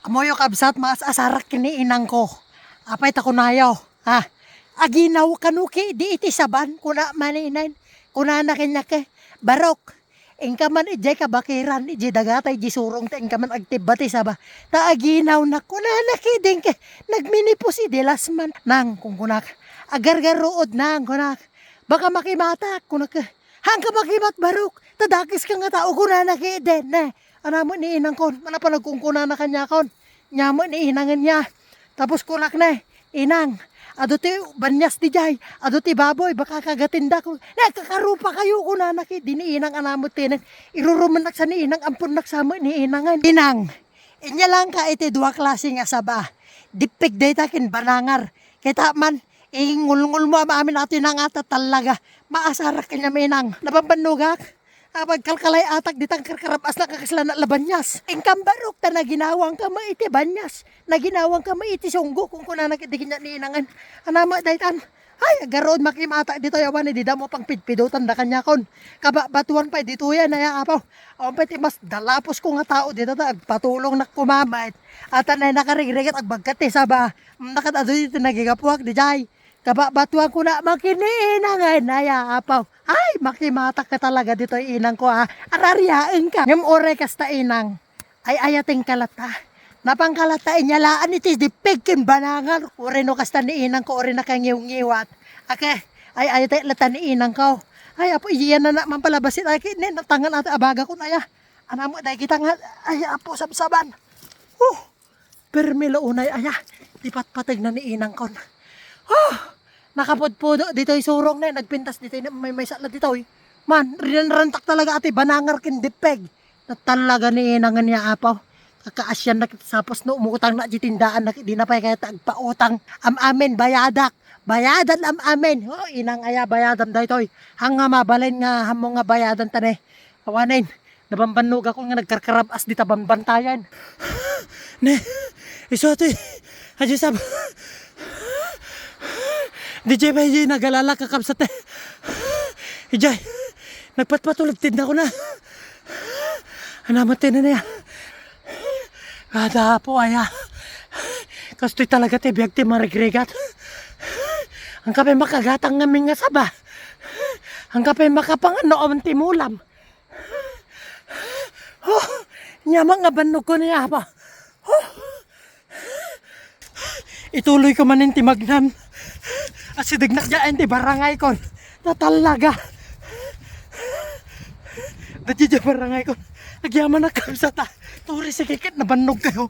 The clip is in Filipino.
Amoyo kabsat mas asarak kini inang ko. Apay ta kunayo. Ha? Aginaw kanuki di iti saban kuna maninain. Kuna na kanya ke. Barok. Ingka man ijay kabakiran ijay dagatay ijay surong ta ingka man agtibati saba. Ta aginaw na kuna na kiding ke. Nagmini po si Delas man. Nang kung kunak. Agargarood nang kunak. Baka makimata kunak. Hang ka makimat barok. Tadakis ka nga tao kuna na kidin. Ne. Anamo ni inang kon, mana pa nagkungkuna na kanya kon. Nyamo ni inangan niya. Tapos kunak na, inang, ado ti banyas di jay, ado ti baboy, baka kagatinda ko. Na, kakarupa kayo kuna na ki, di inang anamo tinan. Iruruman nak sa ni inang, ampun nak sama ni inangan. Inang, inya lang ka iti dua klase nga saba. Dipik day takin banangar. Kita man, ingulngul mo amin natin ang ata talaga. Maasarak kanya minang. Nabambanugak. Abag kalkalay atak ditang karkarabas na kakasla na labanyas. Ingkam barok ta na ginawang ka maiti banyas. Na ginawang ka maiti sunggo kung kuna nakitigin niya ni inangan. Anama daytan. Ay, garod makimata dito yawan ni dida mo pang pidpidutan da kanya kon. Kaba batuan pa dito yan na apaw. Ang pati mas dalapos ko nga tao dito ta patulong na kumamait. At na nakarigrigat ag bagkati sa ba. Nakatado dito nagigapuak di jay. Kaba batuan ko na makiniinangan na ya apaw. Ay, makimata ka talaga dito inang ko ha. Araryain ka. Ngam ore kasta inang. Ay ayating kalata. Napangkalata inyalaan iti di pigkin banangan. Ore no kasta ni inang ko ore na kang. Ake, ay ayatay lata ni inang ko. Ay apo iyan na naman palabasit. Ay kini natangan ata abaga ko na ya. Ano mo dahil kita nga. Ay apo sabsaban. Oh, permilo unay aya. Lipat patag na ni inang kon. Oh, nakapudpudo dito yung surong na. Nagpintas dito yung may may sala dito eh. Man, rinanrantak talaga ati banangar kin dipeg. Na talaga ni inangan niya apaw. Kakaasyan na kita sapos no umutang na di tindaan na di na pa kaya tagpautang. Am amen bayadak. Bayadan am amen. Oh, inang aya bayadan dito eh. Hanga mabalin nga hamo nga bayadan tane. Awanin. Nabambanog ako nga nagkarkarabas di tabambantayan. ne, isote. Hadyo sab. DJ Benji, nagalala ka kapsate. Ijay, nagpatpatulog tin na ko na. Hanamatay na niya. Kada po aya. Kastoy talaga te biyag ti marigregat. Ang kapay makagatang ngamin nga saba. Ang kapay makapangano ang timulam. Oh, nyamang nga banog ko niya pa. Oh. Ituloy ko man ti magnam. Asidig na dyan ti barangay kon. Na talaga. Dati dyan barangay kon. Nagyaman na kamsa ta. Turi si kikit na banog kayo.